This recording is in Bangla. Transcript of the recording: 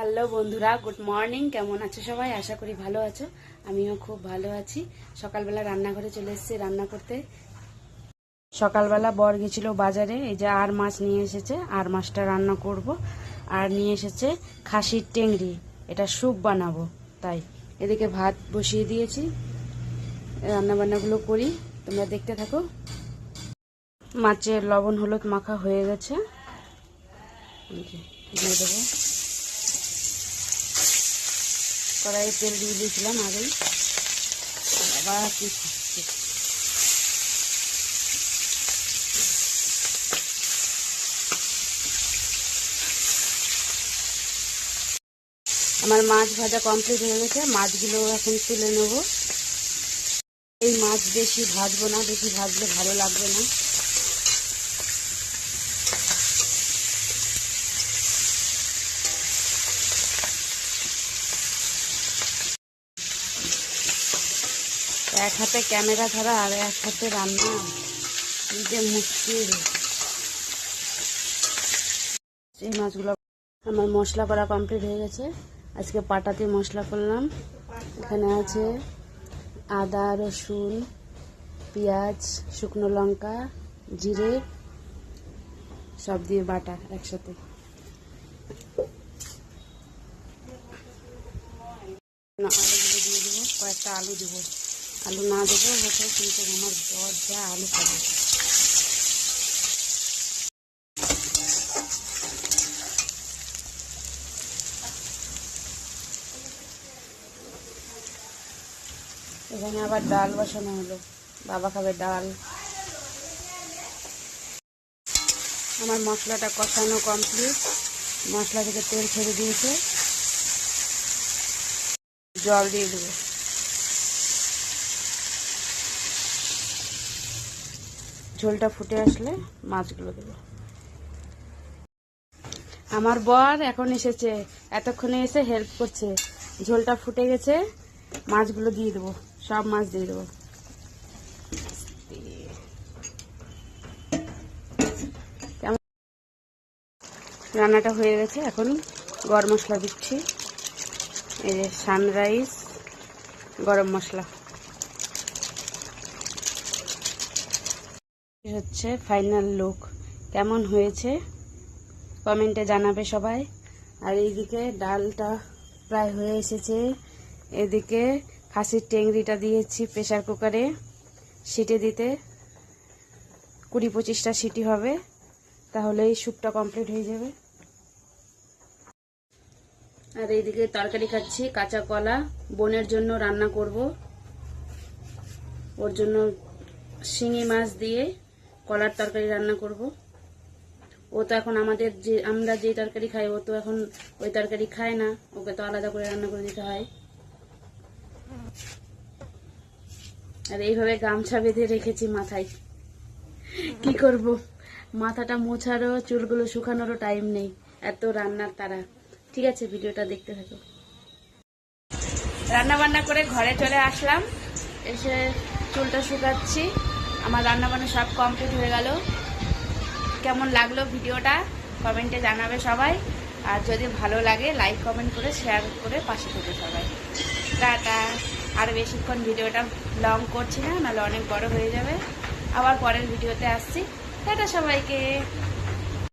হ্যালো বন্ধুরা, গুড মর্নিং। কেমন আছো সবাই? আশা করি ভালো আছো। আমিও খুব ভালো আছি। সকালবেলা রান্নাঘরে চলে এসেছি রান্না করতে। সকালবেলা বর গেছিল বাজারে, এই যে আর মাছ নিয়ে এসেছে, আর মাছটা রান্না করব। আর নিয়ে এসেছে খাসির টেংরি এটা স্যুপ বানাবো, তাই। এদিকে ভাত বসিয়ে দিয়েছি রান্না বান্নাগুলো করি, তোমরা দেখতে থাকো। মাছের লবণ হলুদ মাখা হয়ে গেছে। দেবো কড়াইয়ে তেল দিয়ে দিয়েছিলাম আগেই। আবার আমার মাছ ভাজা কমপ্লিট হয়ে গেছে, মাছগুলো এখন তুলে নেব। এই মাছ বেশি ভাজবো না, বেশি ভাজলে ভালো লাগবে না। এক হাতে ক্যামেরা ধরা আর এক হাতে রান্না। যে মুশকিল এই মাছগুলো আমার মশলা করা কমপ্লিট হয়ে গেছে। আজকে পাটাতে মশলা করলাম। এখানে আছে আদা, রসুন, পেঁয়াজ, শুকনো লঙ্কা, জিরে, সব দিয়ে বাটা একসাথে। আলুগুলো দিয়ে দেবো কয়েকটা আলু দেবো। আলু না দেবো হতো কিন্তু আমার বর যা আলু খাবে। এখানে আবার ডাল বসানো হলো। বাবা খাবে ডাল। আমার মশলাটা কষানো কমপ্লিট মশলা থেকে তেল ছেড়ে দিয়েছে। জল দিয়ে দেবো। ঝোলটা ফুটে আসলে মাছগুলো দেবো। আমার বর এখন এসেছে, এতক্ষণে এসে হেল্প করছে। ঝোলটা ফুটে গেছে, মাছগুলো দিয়ে দেবো, সব মাছ দিয়ে দেবো। রান্নাটা হয়ে গেছে, এখন গরম মশলা দিচ্ছি। এই যে সানরাইস গরম মশলা। হচ্ছে ফাইনাল লুক। কেমন হয়েছে? কমেন্টে জানাবে সবাই। আর এইদিকে ডালটা প্রায় হয়ে এসেছে। এদিকে খাসির টেংরিটা দিয়েছি প্রেসার কুকারে। সিটে দিতে কুড়ি পঁচিশটা সিটি হবে তাহলে এই স্যুপটা কমপ্লিট হয়ে যাবে। আর এইদিকে তরকারি খাচ্ছি, কাঁচা কলা। বোনের জন্য রান্না করব। ওর জন্য শিঙি মাছ দিয়ে কলার তরকারি রান্না করব। ও তো এখন আমাদের যে, আমরা যে তরকারি খাই, ও তো এখন ওই তরকারি খায় না। ওকে তো আলাদা করে রান্না করে দিতে হয়। আর এইভাবে গামছা বেঁধে রেখেছি মাথায়। কি করব? মাথাটা মোছারও, চুলগুলো শুকানোরও টাইম নেই। এত রান্নার তারা ঠিক আছে, ভিডিওটা দেখতে থাকো। রান্না বান্না করে ঘরে চলে আসলাম। এসে চুলটা শুকাচ্ছি। আমার রান্না বান্না সব কমপ্লিট হয়ে গেল। কেমন লাগল ভিডিওটা? কমেন্টে জানাবে সবাই। আর যদি ভালো লাগে লাইক কমেন্ট করে শেয়ার করে পাশে থেকে সবাই। টাটা। আর বেশিক্ষণ ভিডিওটা লং করছি না, নাহলে অনেক বড় হয়ে যাবে। আবার পরের ভিডিওতে আসছি। টাটা সবাইকে।